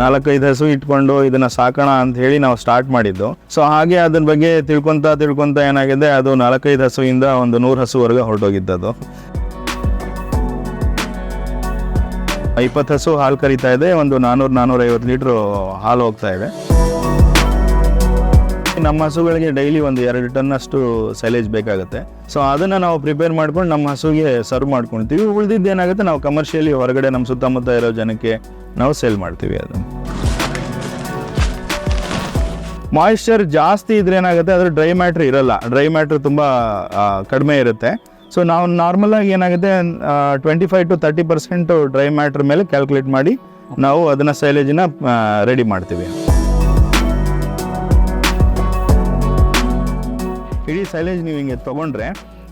ನಾಲ್ಕೈದು ಹಸು ಇಟ್ಕೊಂಡು ಇದನ್ನ ಸಾಕೋಣ ಅಂತ ಹೇಳಿ ನಾವು ಸ್ಟಾರ್ಟ್ ಮಾಡಿದ್ದು. ಸೊ ಹಾಗೆ ಅದ್ರ ಬಗ್ಗೆ ತಿಳ್ಕೊಂತ ತಿಳ್ಕೊಂತ ಏನಾಗಿದೆ, ಅದು ನಾಲ್ಕೈದು ಹಸುವಿಂದ ಒಂದು ನೂರು ಹಸುವರೆಗೆ ಹೊರಟೋಗಿದ್ದದು. ಇಪ್ಪತ್ತು ಹಸು ಹಾಲು ಕರಿತಾ ಇದೆ, ಒಂದು ನಾನ್ನೂರು ನಾನ್ನೂರೈವತ್ತು ಲೀಟ್ರು ಹಾಲು ಹೋಗ್ತಾ ಇದೆ. ನಮ್ಮ ಹಸುಗಳಿಗೆ ಡೈಲಿ ಒಂದು ಎರಡು ಟನ್ ಅಷ್ಟು ಸೈಲೇಜ್ ಬೇಕಾಗುತ್ತೆ. ಸೊ ಅದನ್ನ ನಾವು ಪ್ರಿಪೇರ್ ಮಾಡ್ಕೊಂಡು ನಮ್ಮ ಹಸುಗೆ ಸರ್ವ್ ಮಾಡ್ಕೊಳ್ತೀವಿ. ಉಳಿದಿದ್ದು ಏನಾಗುತ್ತೆ ನಾವು ಕಮರ್ಷಿಯಲಿ ಹೊರಗಡೆ ನಮ್ಮ ಸುತ್ತಮುತ್ತ ಇರೋ ಜನಕ್ಕೆ ನಾವು ಸೇಲ್ ಮಾಡ್ತೀವಿ ಅದನ್ನು. ಮಾಯಿಶ್ಚರ್ ಜಾಸ್ತಿ ಇದ್ರೆ ಏನಾಗುತ್ತೆ ಅದ್ರ ಡ್ರೈ ಮ್ಯಾಟ್ರ್ ಇರಲ್ಲ. ಡ್ರೈ ಮ್ಯಾಟ್ರ್ ತುಂಬ ಕಡಿಮೆ ಇರುತ್ತೆ. ಸೊ ನಾವು ನಾರ್ಮಲಾಗಿ ಏನಾಗುತ್ತೆ twenty five to thirty percent dry matter ಮೇಲೆ ಕ್ಯಾಲ್ಕುಲೇಟ್ ಮಾಡಿ ನಾವು ಅದನ್ನ ಸೈಲೇಜಿನ ರೆಡಿ ಮಾಡ್ತೀವಿ. ಇಡೀ ಸೈಲೇಜ್ ನೀವು ಹಿಂಗೆ ತೊಗೊಂಡ್ರೆ,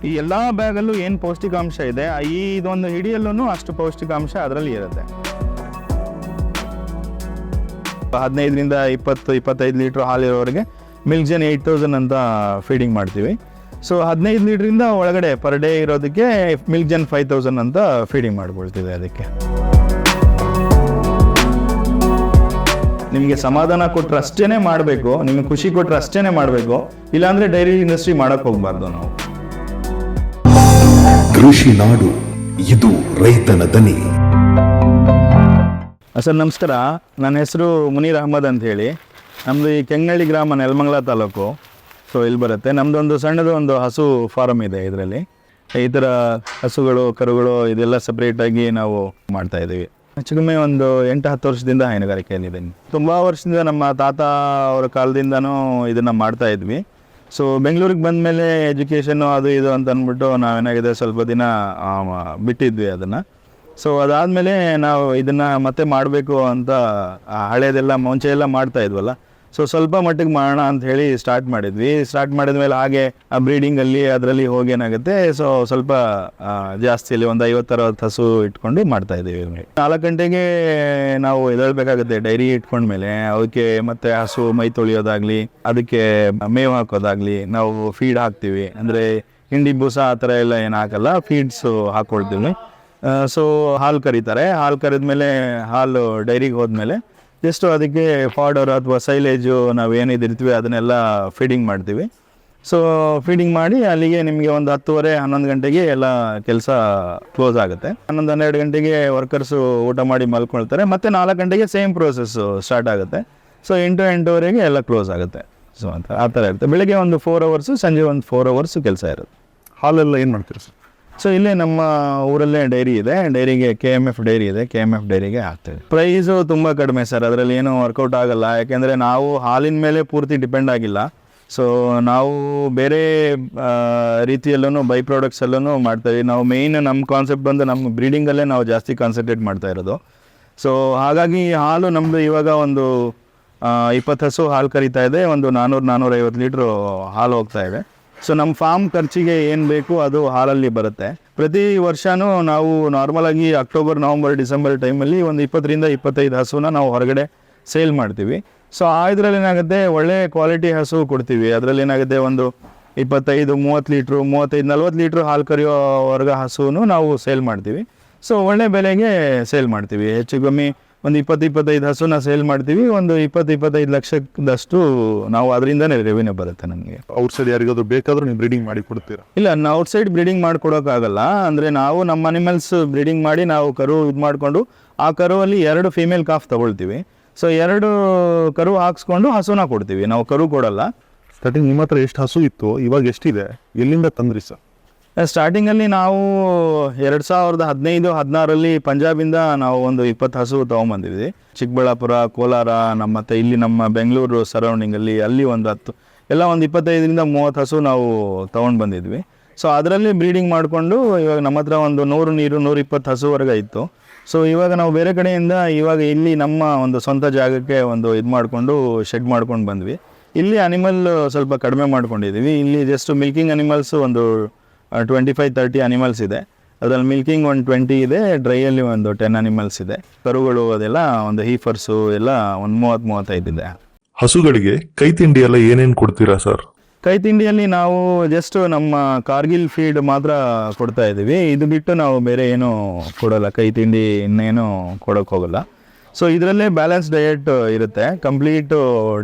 ಈ ಎಲ್ಲ ಬ್ಯಾಗಲ್ಲೂ ಏನು ಪೌಷ್ಟಿಕಾಂಶ ಇದೆ ಈ ಇದೊಂದು ಹಿಡಿಯಲ್ಲೂ ಅಷ್ಟು ಪೌಷ್ಟಿಕಾಂಶ ಅದರಲ್ಲಿ ಇರುತ್ತೆ. ಹದಿನೈದರಿಂದ ಇಪ್ಪತ್ತು, ಇಪ್ಪತ್ತೈದು ಲೀಟ್ರ್ ಹಾಲಿರೋವರೆಗೆ ಮಿಲ್ಕ್ ಜನ್ ಏಯ್ಟ್ ತೌಸಂಡ್ ಅಂತ ಫೀಡಿಂಗ್ ಮಾಡ್ತೀವಿ. ಸೊ ಹದಿನೈದು ಲೀಟ್ರಿಂದ ಒಳಗಡೆ ಪರ್ ಡೇ ಇರೋದಕ್ಕೆ ಮಿಲ್ಕ್ ಜನ್ ಫೈವ್ ತೌಸಂಡ್ ಅಂತ ಫೀಡಿಂಗ್ ಮಾಡ್ಕೊಳ್ತೀವಿ ಅದಕ್ಕೆ. ನಿಮಗೆ ಸಮಾಧಾನ ಕೊಟ್ಟರೆ ಅಷ್ಟೇ ಮಾಡಬೇಕು ನಿಮಗೆ ಖುಷಿ ಕೊಟ್ಟರೆ ಅಷ್ಟೇ ಮಾಡಬೇಕು ಇಲ್ಲಾಂದರೆ ಡೈರಿ ಇಂಡಸ್ಟ್ರಿ ಮಾಡೋಕೆ ಹೋಗಬಾರ್ದು ನಾವು. ಕೃಷಿ ನಾಡು ಇದು ರೈತನ ದನಿ. ಸರ್ ನಮಸ್ಕಾರ. ನನ್ನ ಹೆಸರು ಮುನೀರ್ ಅಹಮದ್ ಅಂತ ಹೇಳಿ ನಮ್ಮದು ಈ ಕೆಂಗಳ್ಳಿ ಗ್ರಾಮ ನೆಲಮಂಗಲ ತಾಲೂಕು. ಸೊ ಇಲ್ಲಿ ಬರುತ್ತೆ. ನಮ್ಮದೊಂದು ಸಣ್ಣದು ಒಂದು ಹಸು ಫಾರಮ್ ಇದೆ ಇದರಲ್ಲಿ. ಈ ಥರ ಹಸುಗಳು ಕರುಗಳು ಇದೆಲ್ಲ ಸಪ್ರೇಟಾಗಿ ನಾವು ಮಾಡ್ತಾ ಇದ್ದೀವಿ. ಕಮ್ಮಿ ಒಂದು ಎಂಟು ಹತ್ತು ವರ್ಷದಿಂದ ಹೈನುಗಾರಿಕೆಯಲ್ಲಿದ್ದೀನಿ. ತುಂಬ ವರ್ಷದಿಂದ ನಮ್ಮ ತಾತ ಅವರ ಕಾಲದಿಂದನೂ ಇದನ್ನು ಮಾಡ್ತಾ ಇದ್ವಿ. ಸೊ ಬೆಂಗಳೂರಿಗೆ ಬಂದಮೇಲೆ ಎಜುಕೇಷನ್ನು ಅದು ಇದು ಅಂತ ಅಂದ್ಬಿಟ್ಟು ನಾವೇನಾಗಿದೆ, ಸ್ವಲ್ಪ ದಿನ ಬಿಟ್ಟಿದ್ವಿ ಅದನ್ನು. ಸೊ ಅದಾದಮೇಲೆ ನಾವು ಇದನ್ನು ಮತ್ತೆ ಮಾಡಬೇಕು ಅಂತ ಹಳೆಯದೆಲ್ಲ ಮುಂಚೆ ಎಲ್ಲ ಮಾಡ್ತಾ ಇದ್ವಲ್ಲ ಸೊ ಸ್ವಲ್ಪ ಮಟ್ಟಿಗೆ ಮಾಡೋಣ ಅಂತ ಹೇಳಿ ಸ್ಟಾರ್ಟ್ ಮಾಡಿದ್ವಿ. ಸ್ಟಾರ್ಟ್ ಮಾಡಿದ ಮೇಲೆ ಹಾಗೆ ಆ ಬ್ರೀಡಿಂಗಲ್ಲಿ ಅದರಲ್ಲಿ ಹೋಗಿ ಏನಾಗುತ್ತೆ? ಸೊ ಸ್ವಲ್ಪ ಜಾಸ್ತಿಯಲ್ಲಿ ಒಂದು ಐವತ್ತು ಅರವತ್ತು ಹಸು ಇಟ್ಕೊಂಡು ಮಾಡ್ತಾ ಇದ್ದೀವಿ ನಾಲ್ಕು ಗಂಟೆಗೆ ನಾವು ಎದಳ್ಬೇಕಾಗುತ್ತೆ ಡೈರಿ ಇಟ್ಕೊಂಡ್ಮೇಲೆ ಅವಕ್ಕೆ ಮತ್ತೆ ಹಸು ಮೈ ತೊಳಿಯೋದಾಗ್ಲಿ, ಅದಕ್ಕೆ ಮೇವು ಹಾಕೋದಾಗ್ಲಿ ನಾವು ಫೀಡ್ ಹಾಕ್ತೀವಿ. ಅಂದರೆ ಹಿಂಡಿ ಬೂಸ ಆ ಥರ ಎಲ್ಲ ಏನು ಹಾಕಲ್ಲ ಫೀಡ್ಸು ಹಾಕ್ಕೊಳ್ತೀವಿ ಸೊ ಹಾಲು ಕರೀತಾರೆ. ಹಾಲು ಕರೆದ್ಮೇಲೆ ಹಾಲು ಡೈರಿಗೆ ಹೋದ್ಮೇಲೆ ಜಸ್ಟ್ ಅದಕ್ಕೆ ಫಾಡರ್ ಅಥವಾ ಸೈಲೇಜು ನಾವು ಏನಿದಿರ್ತೀವಿ ಅದನ್ನೆಲ್ಲ ಫೀಡಿಂಗ್ ಮಾಡ್ತೀವಿ. ಸೊ ಫೀಡಿಂಗ್ ಮಾಡಿ ಅಲ್ಲಿಗೆ ನಿಮಗೆ ಒಂದು ಹತ್ತುವರೆ, ಹನ್ನೊಂದು ಗಂಟೆಗೆ ಎಲ್ಲ ಕೆಲಸ ಕ್ಲೋಸ್ ಆಗುತ್ತೆ. ಹನ್ನೊಂದು, ಹನ್ನೆರಡು ಗಂಟೆಗೆ ವರ್ಕರ್ಸು ಊಟ ಮಾಡಿ ಮಲ್ಕೊಳ್ತಾರೆ. ಮತ್ತೆ ನಾಲ್ಕು ಗಂಟೆಗೆ ಸೇಮ್ ಪ್ರೋಸೆಸ್ಸು ಸ್ಟಾರ್ಟ್ ಆಗುತ್ತೆ. ಸೊ ಎಂಟು, ಎಂಟುವರೆಗೆ ಎಲ್ಲ ಕ್ಲೋಸ್ ಆಗುತ್ತೆ. ಸೊ ಅಂತ, ಆ ಥರ ಇರುತ್ತೆ. ಬೆಳಿಗ್ಗೆ ಒಂದು ಫೋರ್ ಅವರ್ಸು ಸಂಜೆ ಒಂದು ಫೋರ್ ಅವರ್ಸು ಕೆಲಸ ಇರುತ್ತೆ. ಹಾಲೆಲ್ಲ ಏನು ಮಾಡ್ತೀರಿ ಸರ್? ಸೊ ಇಲ್ಲೇ ನಮ್ಮ ಊರಲ್ಲೇ ಡೈರಿ ಇದೆ. ಡೈರಿಗೆ ಕೆ ಎಂ ಎಫ್ ಡೈರಿ ಇದೆ. ಕೆ ಎಂ ಎಫ್ ಡೈರಿಗೆ ಹಾಕ್ತೇವೆ ಪ್ರೈಸು ತುಂಬ ಕಡಿಮೆ ಸರ್. ಅದರಲ್ಲಿ ಏನು ವರ್ಕೌಟ್ ಆಗಲ್ಲ. ಯಾಕೆಂದರೆ ನಾವು ಹಾಲಿನ ಮೇಲೆ ಪೂರ್ತಿ ಡಿಪೆಂಡ್ ಆಗಿಲ್ಲ. ಸೊ ನಾವು ಬೇರೆ ರೀತಿಯಲ್ಲೂ ಬೈ ಪ್ರಾಡಕ್ಟ್ಸಲ್ಲೂ ಮಾಡ್ತೀವಿ ನಾವು ಮೇಯ್ನ್ ನಮ್ಮ ಕಾನ್ಸೆಪ್ಟ್ ಬಂದು ನಮ್ಮ ಬ್ರೀಡಿಂಗಲ್ಲೇ ನಾವು ಜಾಸ್ತಿ ಕಾನ್ಸಂಟ್ರೇಟ್ ಮಾಡ್ತಾ ಇರೋದು. ಸೊ ಹಾಗಾಗಿ ಹಾಲು ನಮ್ಮದು ಇವಾಗ ಒಂದು ಇಪ್ಪತ್ತು ಹಸು ಹಾಲು ಕರಿತಾ ಇದೆ. ಒಂದು ನಾನ್ನೂರು ನಾನ್ನೂರೈವತ್ತು ಲೀಟ್ರು ಹಾಲು ಹೋಗ್ತಾ ಇದೆ. ಸೊ ನಮ್ಮ ಫಾರ್ಮ್ ಖರ್ಚಿಗೆ ಏನು ಬೇಕು ಅದು ಹಾಲಲ್ಲಿ ಬರುತ್ತೆ. ಪ್ರತಿ ವರ್ಷವೂ ನಾವು ನಾರ್ಮಲಾಗಿ ಅಕ್ಟೋಬರ್ ನವಂಬರ್ ಡಿಸೆಂಬರ್ ಟೈಮಲ್ಲಿ ಒಂದು ಇಪ್ಪತ್ತರಿಂದ ಇಪ್ಪತ್ತೈದು ಹಸುನ ನಾವು ಹೊರಗಡೆ ಸೇಲ್ ಮಾಡ್ತೀವಿ. ಸೊ ಆ ಇದರಲ್ಲಿ ಏನಾಗುತ್ತೆ, ಒಳ್ಳೆ ಕ್ವಾಲಿಟಿ ಹಸು ಕೊಡ್ತೀವಿ. ಅದರಲ್ಲಿ ಏನಾಗುತ್ತೆ, ಒಂದು ಇಪ್ಪತ್ತೈದು, ಮೂವತ್ತು ಲೀಟ್ರು, ಮೂವತ್ತೈದು, ನಲ್ವತ್ತು ಲೀಟ್ರ್ ಹಾಲು ಕರೆಯೋ ವರ್ಗ ಹಸುವನ್ನು ನಾವು ಸೇಲ್ ಮಾಡ್ತೀವಿ. ಸೊ ಒಳ್ಳೆ ಬೆಲೆಗೆ ಸೇಲ್ ಮಾಡ್ತೀವಿ. ಹೆಚ್ಚು ಕಮ್ಮಿ ಒಂದು ಇಪ್ಪತ್ತು ಇಪ್ಪತ್ತೈದು ಹಸುನ ಸೇಲ್ ಮಾಡ್ತೀವಿ ಒಂದು ಇಪ್ಪತ್ತು ಇಪ್ಪತ್ತೈದು ಲಕ್ಷದಷ್ಟು ನಾವು ಅದರಿಂದನೇ ರೆವಿನ್ಯೂ ಬರುತ್ತೆ ನಮಗೆ. ಔಟ್ಸೈಡ್ ಯಾರಿಗಾದರೂ ಬೇಕಾದ್ರೂ ನೀವು ಬ್ರೀಡಿಂಗ್ ಮಾಡಿ ಕೊಡ್ತೀರಾ? ಇಲ್ಲ ಔಟ್ಸೈಡ್ ಬ್ರೀಡಿಂಗ್ ಮಾಡಿಕೊಡೋಕ್ಕಾಗಲ್ಲ. ಅಂದರೆ ನಾವು ನಮ್ಮ ಅನಿಮಲ್ಸ್ ಬ್ರೀಡಿಂಗ್ ಮಾಡಿ ನಾವು ಕರು ಇದು ಮಾಡಿಕೊಂಡು ಆ ಕರುವಲ್ಲಿ ಎರಡು ಫೀಮೇಲ್ ಕಾಫ್ ತಗೊಳ್ತೀವಿ. ಸೊ ಎರಡು ಕರು ಹಾಕ್ಸ್ಕೊಂಡು ಹಸುನ ಕೊಡ್ತೀವಿ. ನಾವು ಕರು ಕೊಡಲ್ಲ. ಸ್ಟಾರ್ಟಿಂಗ್ ನಿಮ್ಮ ಹತ್ರ ಎಷ್ಟು ಹಸು ಇತ್ತು ಇವಾಗ ಎಷ್ಟಿದೆ? ಎಲ್ಲಿಂದ ತಂದ್ರಿ ಸರ್? ಸ್ಟಾರ್ಟಿಂಗಲ್ಲಿ ನಾವು ಎರಡು ಸಾವಿರದ ಹದಿನೈದು, ಹದಿನಾರಲ್ಲಿ ಪಂಜಾಬಿಂದ ನಾವು ಒಂದು ಇಪ್ಪತ್ತು ಹಸು ತೊಗೊಂಬಂದಿದ್ವಿ. ಚಿಕ್ಕಬಳ್ಳಾಪುರ, ಕೋಲಾರ, ನಮ್ಮ ಮತ್ತು ಇಲ್ಲಿ ನಮ್ಮ ಬೆಂಗಳೂರು ಸರೌಂಡಿಂಗಲ್ಲಿ ಅಲ್ಲಿ ಒಂದು ಹತ್ತು, ಎಲ್ಲ ಒಂದು ಇಪ್ಪತ್ತೈದರಿಂದ ಮೂವತ್ತು ಹಸು ನಾವು ತೊಗೊಂಡು ಬಂದಿದ್ವಿ. ಸೊ ಅದರಲ್ಲಿ ಬ್ರೀಡಿಂಗ್ ಮಾಡಿಕೊಂಡು ಇವಾಗ ನಮ್ಮ ಹತ್ರ ಒಂದು ನೂರು ನೀರು, ನೂರು ಇಪ್ಪತ್ತು ಹಸುವರೆಗೆ ಇತ್ತು. ಸೊ ಇವಾಗ ನಾವು ಬೇರೆ ಕಡೆಯಿಂದ ಇವಾಗ ಇಲ್ಲಿ ನಮ್ಮ ಒಂದು ಸ್ವಂತ ಜಾಗಕ್ಕೆ ಒಂದು ಇದು ಮಾಡಿಕೊಂಡು ಶೆಡ್ ಮಾಡ್ಕೊಂಡು ಬಂದ್ವಿ. ಇಲ್ಲಿ ಅನಿಮಲ್ ಸ್ವಲ್ಪ ಕಡಿಮೆ ಮಾಡ್ಕೊಂಡಿದ್ದೀವಿ. ಇಲ್ಲಿ ಜಸ್ಟ್ ಮಿಲ್ಕಿಂಗ್ ಅನಿಮಲ್ಸ್ ಒಂದು ಟ್ವೆಂಟಿ ಫೈವ್ ತರ್ಟಿ ಅನಿಮಲ್ಸ್ ಇದೆ. ಅದರಲ್ಲಿ ಮಿಲ್ಕಿಂಗ್ ಒಂದು ಟ್ವೆಂಟಿ ಇದೆ ಡ್ರೈಯಲ್ಲಿ ಒಂದು ಟೆನ್ ಅನಿಮಲ್ಸ್ ಇದೆ. ಕರುಗಳು ಅದೆಲ್ಲ ಒಂದು ಹೀಫರ್ಸು ಎಲ್ಲ ಒಂದು ಮೂವತ್ತು ಮೂವತ್ತೈದು ಇದೆ. ಹಸುಗಳಿಗೆ ಕೈ ತಿಂಡಿ ಎಲ್ಲ ಏನೇನು ಕೊಡ್ತೀರಾ ಸರ್? ಕೈ ತಿಂಡಿಯಲ್ಲಿ ನಾವು ಜಸ್ಟ್ ನಮ್ಮ ಕಾರ್ಗಿಲ್ ಫೀಡ್ ಮಾತ್ರ ಕೊಡ್ತಾ ಇದ್ದೀವಿ. ಇದು ಬಿಟ್ಟು ನಾವು ಬೇರೆ ಏನು ಕೊಡೋಲ್ಲ. ಕೈ ತಿಂಡಿ ಇನ್ನೇನು ಕೊಡೋಕೆ ಹೋಗಲ್ಲ. ಸೊ ಇದರಲ್ಲೇ ಬ್ಯಾಲೆನ್ಸ್ ಡಯಟ್ ಇರುತ್ತೆ. ಕಂಪ್ಲೀಟ್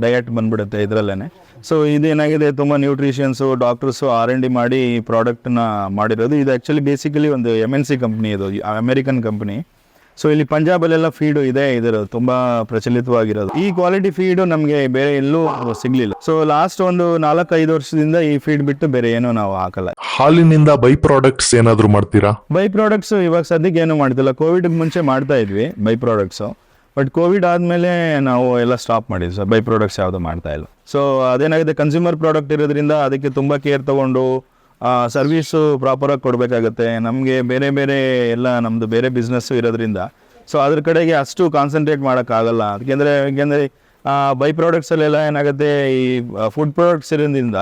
ಡಯಟ್ ಬಂದ್ಬಿಡುತ್ತೆ ಇದರಲ್ಲೇ ಸೊ ಇದೇನಾಗಿದೆ? ತುಂಬ nutritions doctors R N D ಮಾಡಿ ಈ ಪ್ರಾಡಕ್ಟನ್ನ ಮಾಡಿರೋದು. ಇದು ಆ್ಯಕ್ಚುಲಿ ಬೇಸಿಕಲಿ ಒಂದು ಎಂ ಎನ್ ಸಿ ಕಂಪ್ನಿ ಇದು ಅಮೇರಿಕನ್ ಕಂಪ್ನಿ ಸೊ ಇಲ್ಲಿ ಪಂಜಾಬಲ್ಲೆಲ್ಲ ಫೀಡು ಇದೆ ಇದರ ತುಂಬ ಪ್ರಚಲಿತವಾಗಿರೋದು. ಈ ಕ್ವಾಲಿಟಿ ಫೀಡು ನಮಗೆ ಬೇರೆ ಎಲ್ಲೂ ಸಿಗಲಿಲ್ಲ. ಸೊ ಲಾಸ್ಟ್ ಒಂದು ನಾಲ್ಕೈದು ವರ್ಷದಿಂದ ಈ ಫೀಡ್ ಬಿಟ್ಟು ಬೇರೆ ಏನೂ ನಾವು ಹಾಕಲ್ಲ. ಹಾಲಿನಿಂದ ಬೈ ಪ್ರಾಡಕ್ಟ್ಸ್ ಏನಾದರೂ ಮಾಡ್ತೀರಾ? ಬೈ ಪ್ರಾಡಕ್ಟ್ಸ್ ಇವಾಗ ಸದ್ಯಕ್ಕೆ ಏನು ಮಾಡ್ತಿಲ್ಲ. ಕೋವಿಡ್ ಮುಂಚೆ ಮಾಡ್ತಾ ಇದ್ವಿ ಬೈ ಪ್ರಾಡಕ್ಟ್ಸು ಬಟ್ ಕೋವಿಡ್ ಆದಮೇಲೆ ನಾವು ಎಲ್ಲ ಸ್ಟಾಪ್ ಮಾಡಿದ್ವಿ ಸರ್ ಬೈ ಪ್ರಾಡಕ್ಟ್ಸ್ ಯಾವುದು ಮಾಡ್ತಾ ಇಲ್ಲ. ಸೊ ಅದೇನಾಗಿದೆ? ಕನ್ಸ್ಯೂಮರ್ ಪ್ರಾಡಕ್ಟ್ ಇರೋದ್ರಿಂದ ಅದಕ್ಕೆ ತುಂಬ ಕೇರ್ ತೊಗೊಂಡು ಸರ್ವೀಸು ಪ್ರಾಪರಾಗಿ ಕೊಡಬೇಕಾಗತ್ತೆ. ನಮಗೆ ಬೇರೆ ಬೇರೆ ಎಲ್ಲ ನಮ್ಮದು ಬೇರೆ ಬಿಸ್ನೆಸ್ಸು ಇರೋದ್ರಿಂದ. ಸೊ ಅದ್ರ ಕಡೆಗೆ ಅಷ್ಟು ಕಾನ್ಸಂಟ್ರೇಟ್ ಮಾಡೋಕ್ಕಾಗಲ್ಲ ಅದಕ್ಕೆಂದರೆ ಯಾಕೆಂದರೆ ಬೈ ಪ್ರಾಡಕ್ಟ್ಸಲ್ಲೆಲ್ಲ ಏನಾಗುತ್ತೆ? ಈ ಫುಡ್ ಪ್ರಾಡಕ್ಟ್ಸ್ ಇರೋದ್ರಿಂದ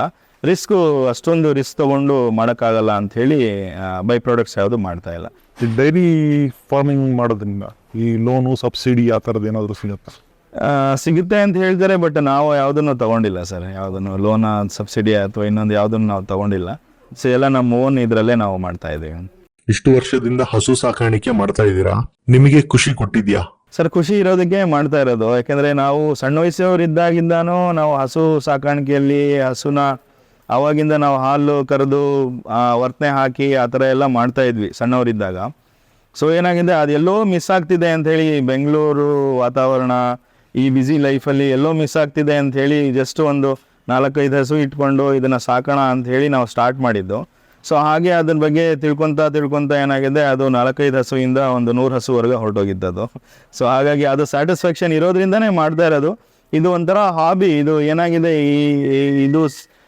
ರಿಸ್ಕು ಅಷ್ಟೊಂದು ರಿಸ್ಕ್ ತೊಗೊಂಡು ಮಾಡೋಕ್ಕಾಗಲ್ಲ ಅಂಥೇಳಿ ಬೈ ಪ್ರಾಡಕ್ಟ್ಸ್ ಯಾವುದು ಮಾಡ್ತಾ ಇಲ್ಲ. ಡೈರಿ ಫಾರ್ಮಿಂಗ್ ಮಾಡೋದ್ರಿಂದ ಈ ಲೋನು ಸಬ್ಸಿಡಿ ಆ ಥರದ್ದು ಏನಾದರೂ ಸಿಗುತ್ತಾ? ಆ, ಸಿಗುತ್ತೆ ಅಂತ ಹೇಳ್ತಾರೆ ಬಟ್ ನಾವು ಯಾವುದನ್ನು ತಗೊಂಡಿಲ್ಲ ಸರ್. ಯಾವುದನ್ನು ಲೋನ ಸಬ್ಸಿಡಿ ಅಥವಾ ಇನ್ನೊಂದು ಯಾವುದನ್ನು ನಾವು ತಗೊಂಡಿಲ್ಲ. ಸೊ ಎಲ್ಲ ನಮ್ಮ ಓನ್ ಇದರಲ್ಲೇ ನಾವು ಮಾಡ್ತಾ ಇದ್ದೀವಿ. ಇಷ್ಟು ವರ್ಷದಿಂದ ಹಸು ಸಾಕಾಣಿಕೆ ಮಾಡ್ತಾ ಇದ್ದೀರಾ? ನಿಮಗೆ ಖುಷಿ ಕೊಟ್ಟಿದ್ಯಾ? ಸರ್ ಖುಷಿ ಇರೋದಕ್ಕೆ ಮಾಡ್ತಾ ಇರೋದು. ಯಾಕಂದ್ರೆ ನಾವು ಸಣ್ಣ ವಯಸ್ಸವರಿದ್ದಾಗಿಂದಾನು ನಾವು ಹಸು ಸಾಕಾಣಿಕೆಯಲ್ಲಿ ಹಸುನ ಅವಾಗಿಂದ ನಾವು ಹಾಲು ಕರೆದು ವರ್ತನೆ ಹಾಕಿ ಆ ಥರ ಎಲ್ಲ ಮಾಡ್ತಾ ಇದ್ವಿ ಸಣ್ಣವರಿದ್ದಾಗ ಸೊ ಏನಾಗಿದೆ? ಅದೆಲ್ಲೋ ಮಿಸ್ ಆಗ್ತಿದೆ ಅಂಥೇಳಿ ಬೆಂಗಳೂರು ವಾತಾವರಣ, ಈ ಬ್ಯುಸಿ ಲೈಫಲ್ಲಿ ಎಲ್ಲೋ ಮಿಸ್ ಆಗ್ತಿದೆ ಅಂಥೇಳಿ ಜಸ್ಟ್ ಒಂದು ನಾಲ್ಕೈದು ಹಸು ಇಟ್ಕೊಂಡು ಇದನ್ನು ಸಾಕೋಣ ಅಂಥೇಳಿ ನಾವು ಸ್ಟಾರ್ಟ್ ಮಾಡಿದ್ದು. ಸೊ ಹಾಗೆ ಅದ್ರ ಬಗ್ಗೆ ತಿಳ್ಕೊತಾ ತಿಳ್ಕೊತಾ ಏನಾಗಿದೆ? ಅದು ನಾಲ್ಕೈದು ಹಸುವಿಂದ ಒಂದು ನೂರು ಹಸುವರೆಗೆ ಹೊರಟೋಗಿದ್ದದು. ಸೊ ಹಾಗಾಗಿ ಅದು ಸ್ಯಾಟಿಸ್ಫ್ಯಾಕ್ಷನ್ ಇರೋದ್ರಿಂದನೇ ಮಾಡ್ತಾ ಇರೋದು. ಇದು ಒಂಥರ ಹಾಬಿ ಇದು ಏನಾಗಿದೆ? ಈ ಇದು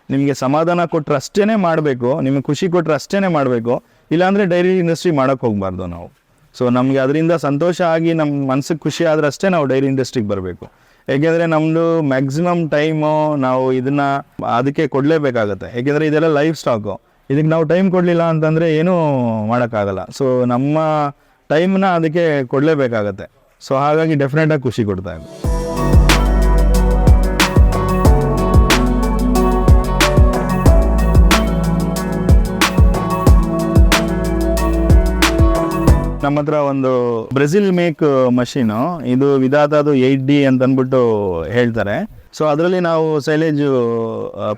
ನಿಮಗೆ ಸಮಾಧಾನ ಕೊಟ್ಟರೆ ಅಷ್ಟೇ ಮಾಡಬೇಕು. ನಿಮಗೆ ಖುಷಿ ಕೊಟ್ಟರೆ ಅಷ್ಟೇ ಮಾಡಬೇಕು. ಇಲ್ಲಾಂದರೆ ಡೈರಿ ಇಂಡಸ್ಟ್ರಿ ಮಾಡೋಕ್ಕೆ ಹೋಗಬಾರ್ದು ನಾವು. ಸೊ ನಮಗೆ ಅದರಿಂದ ಸಂತೋಷ ಆಗಿ ನಮ್ಮ ಮನಸ್ಸಿಗೆ ಖುಷಿ ಆದ್ರೆ ಅಷ್ಟೇ ನಾವು ಡೈರಿ ಇಂಡಸ್ಟ್ರಿಗೆ ಬರಬೇಕು. ಏಕೆಂದರೆ ನಮ್ಮದು ಮ್ಯಾಕ್ಸಿಮಮ್ ಟೈಮು ನಾವು ಇದನ್ನು ಅದಕ್ಕೆ ಕೊಡಲೇಬೇಕಾಗತ್ತೆ. ಏಕೆಂದರೆ ಇದೆಲ್ಲ ಲೈಫ್ ಸ್ಟಾಕು ಇದಕ್ಕೆ ನಾವು ಟೈಮ್ ಕೊಡಲಿಲ್ಲ ಅಂತಂದರೆ ಏನೂ ಮಾಡೋಕ್ಕಾಗಲ್ಲ. ಸೊ ನಮ್ಮ ಟೈಮ್ನ ಅದಕ್ಕೆ ಕೊಡಲೇಬೇಕಾಗತ್ತೆ. ಸೊ ಹಾಗಾಗಿ ಡೆಫಿನೆಟಾಗಿ ಖುಷಿ ಕೊಡ್ತಾ ನಮ್ಮ ಹತ್ರ ಒಂದು ಬ್ರೆಜಿಲ್ ಮೇಕ್ ಮಷೀನು, ಇದು ವಿಧಾತದು ಏಯ್ಟ್ ಡಿ ಅಂತ ಅಂದ್ಬಿಟ್ಟು ಹೇಳ್ತಾರೆ. ಸೊ ಅದರಲ್ಲಿ ನಾವು ಸೈಲೇಜ್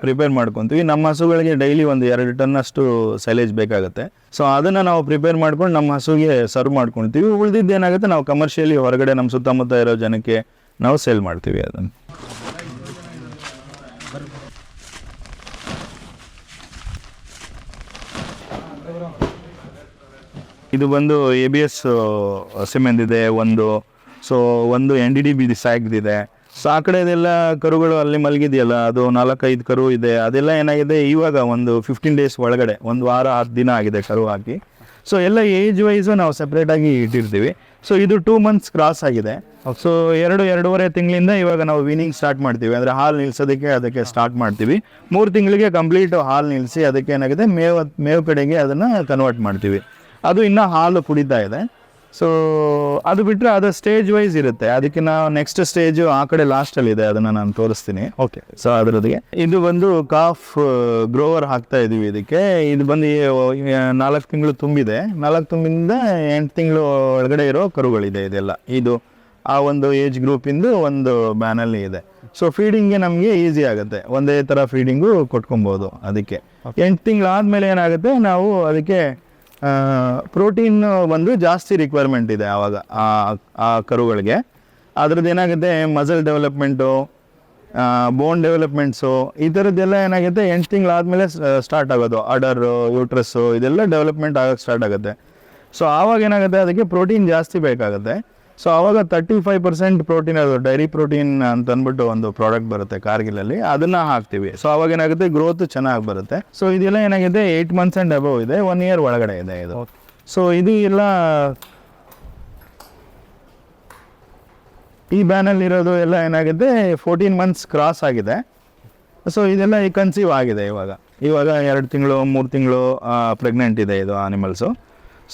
ಪ್ರಿಪೇರ್ ಮಾಡ್ಕೊತೀವಿ. ನಮ್ಮ ಹಸುಗಳಿಗೆ ಡೈಲಿ ಒಂದು ಎರಡು ಟನ್ ಅಷ್ಟು ಸೈಲೇಜ್ ಬೇಕಾಗುತ್ತೆ. ಸೊ ಅದನ್ನು ನಾವು ಪ್ರಿಪೇರ್ ಮಾಡ್ಕೊಂಡು ನಮ್ಮ ಹಸುಗೆ ಸರ್ವ್ ಮಾಡ್ಕೊಳ್ತೀವಿ ಉಳಿದಿದ್ದು ಏನಾಗುತ್ತೆ ನಾವು ಕಮರ್ಷಿಯಲಿ ಹೊರಗಡೆ ನಮ್ಮ ಸುತ್ತಮುತ್ತ ಇರೋ ಜನಕ್ಕೆ ನಾವು ಸೇಲ್ ಮಾಡ್ತೀವಿ ಅದನ್ನು. ಇದು ಬಂದು ಎ ಬಿ ಎಸ್ ಸಿಮೆಂಟ್ ಇದೆ ಒಂದು ಸೊ ಒಂದು ಎನ್ ಡಿ ಡಿ ಬಿ ಸಾಕಿದೆ ಸೊ ಆ ಕಡೆದೆಲ್ಲ ಕರುಗಳು ಅಲ್ಲಿ ಮಲಗಿದೆಯಲ್ಲ ಅದು ನಾಲ್ಕೈದು ಕರು ಇದೆ ಅದೆಲ್ಲ ಏನಾಗಿದೆ? ಇವಾಗ ಒಂದು ಫಿಫ್ಟೀನ್ ಡೇಸ್ ಒಳಗಡೆ ಒಂದು ವಾರ ಹತ್ತು ದಿನ ಆಗಿದೆ ಕರು ಹಾಕಿ. ಸೊ ಎಲ್ಲ ಏಜ್ ವೈಸು ನಾವು ಸಪ್ರೇಟಾಗಿ ಇಟ್ಟಿರ್ತೀವಿ. ಸೊ ಇದು ಟೂ ಮಂತ್ಸ್ ಕ್ರಾಸ್ ಆಗಿದೆ. ಸೊ ಎರಡು ಎರಡೂವರೆ ತಿಂಗಳಿಂದ ಇವಾಗ ನಾವು ವೀನಿಂಗ್ ಸ್ಟಾರ್ಟ್ ಮಾಡ್ತೀವಿ. ಅಂದರೆ ಹಾಲು ನಿಲ್ಸೋದಕ್ಕೆ ಅದಕ್ಕೆ ಸ್ಟಾರ್ಟ್ ಮಾಡ್ತೀವಿ. ಮೂರು ತಿಂಗಳಿಗೆ ಕಂಪ್ಲೀಟ್ ಹಾಲು ನಿಲ್ಲಿಸಿ ಅದಕ್ಕೆ ಏನಾಗಿದೆ? ಮೇವು ಮೇವು ಕಡೆಗೆ ಅದನ್ನು ಕನ್ವರ್ಟ್ ಮಾಡ್ತೀವಿ. ಅದು ಇನ್ನೂ ಹಾಲು ಕುಡಿತಾ ಇದೆ. ಸೊ ಅದು ಬಿಟ್ಟರೆ ಅದು ಸ್ಟೇಜ್ ವೈಸ್ ಇರುತ್ತೆ. ಅದಕ್ಕೆ ನಾವು ನೆಕ್ಸ್ಟ್ ಸ್ಟೇಜು ಆ ಕಡೆ ಲಾಸ್ಟಲ್ಲಿ ಇದೆ. ಅದನ್ನು ನಾನು ತೋರಿಸ್ತೀನಿ. ಓಕೆ ಸೊ ಅದರೊಂದಿಗೆ ಇದು ಬಂದು ಕಾಫ್ ಗ್ರೋವರ್ ಹಾಕ್ತಾ ಇದೀವಿ ಇದಕ್ಕೆ. ಇದು ಬಂದು ನಾಲ್ಕು ತಿಂಗಳು ತುಂಬಿದೆ. ನಾಲ್ಕು ತುಂಬಿಂದ ಎಂಟು ತಿಂಗಳು ಒಳಗಡೆ ಇರೋ ಕರುಗಳಿದೆ ಇದೆಲ್ಲ. ಇದು ಆ ಒಂದು ಏಜ್ ಗ್ರೂಪಿಂದು ಒಂದು ಬ್ಯಾನಲ್ಲಿ ಇದೆ. ಸೊ ಫೀಡಿಂಗ್ಗೆ ನಮಗೆ ಈಸಿ ಆಗುತ್ತೆ. ಒಂದೇ ಥರ ಫೀಡಿಂಗು ಕೊಟ್ಕೊಬೋದು ಅದಕ್ಕೆ. ಎಂಟು ತಿಂಗಳಾದಮೇಲೆ ಏನಾಗುತ್ತೆ? ನಾವು ಅದಕ್ಕೆ ಪ್ರೋಟೀನ್ ಬಂದು ಜಾಸ್ತಿ ರಿಕ್ವೈರ್ಮೆಂಟ್ ಇದೆ ಆವಾಗ ಆ ಆ ಕರುಗಳಿಗೆ. ಅದ್ರದ್ದು ಏನಾಗುತ್ತೆ? ಮಸಲ್ ಡೆವಲಪ್ಮೆಂಟು ಬೋನ್ ಡೆವಲಪ್ಮೆಂಟ್ಸು ಈ ಥರದ್ದೆಲ್ಲ ಏನಾಗುತ್ತೆ? ಎಂಟು ತಿಂಗಳಾದಮೇಲೆ ಸ್ಟಾರ್ಟ್ ಆಗೋದು. ಅಡರು ಯೂಟ್ರಸ್ಸು ಇದೆಲ್ಲ ಡೆವಲಪ್ಮೆಂಟ್ ಆಗೋಕ್ಕೆ ಸ್ಟಾರ್ಟ್ ಆಗುತ್ತೆ. ಸೊ ಆವಾಗ ಏನಾಗುತ್ತೆ? ಅದಕ್ಕೆ ಪ್ರೋಟೀನ್ ಜಾಸ್ತಿ ಬೇಕಾಗುತ್ತೆ. ಸೊ ಆವಾಗ ತರ್ಟಿ ಫೈವ್ ಪರ್ಸೆಂಟ್ ಪ್ರೋಟೀನ್ ಅದು ಡೈರಿ ಪ್ರೋಟೀನ್ ಅಂತ ಅಂದ್ಬಿಟ್ಟು ಒಂದು ಪ್ರಾಡಕ್ಟ್ ಬರುತ್ತೆ ಕಾರ್ಗಿಲಲ್ಲಿ ಅದನ್ನು ಹಾಕ್ತೀವಿ. ಸೊ ಅವಾಗ ಏನಾಗುತ್ತೆ ಗ್ರೋತ್ ಚೆನ್ನಾಗಿ ಬರುತ್ತೆ. ಸೊ ಇದೆಲ್ಲ ಏನಾಗಿದೆ ಏಯ್ಟ್ ಮಂತ್ಸ್ ಆ್ಯಂಡ್ ಅಬವ್ ಇದೆ ಒನ್ ಇಯರ್ ಒಳಗಡೆ ಇದೆ ಇದು. ಸೊ ಇದು ಎಲ್ಲ ಈ ಬ್ಯಾನಲ್ಲಿ ಇರೋದು ಎಲ್ಲ ಏನಾಗಿದೆ ಫೋರ್ಟೀನ್ ಮಂತ್ಸ್ ಕ್ರಾಸ್ ಆಗಿದೆ. ಸೊ ಇದೆಲ್ಲ ಈ ಕನ್ಸೀವ್ ಆಗಿದೆ ಇವಾಗ. ಇವಾಗ ಎರಡು ತಿಂಗಳು ಮೂರು ತಿಂಗಳು ಪ್ರೆಗ್ನೆಂಟ್ ಇದೆ ಇದು ಆನಿಮಲ್ಸು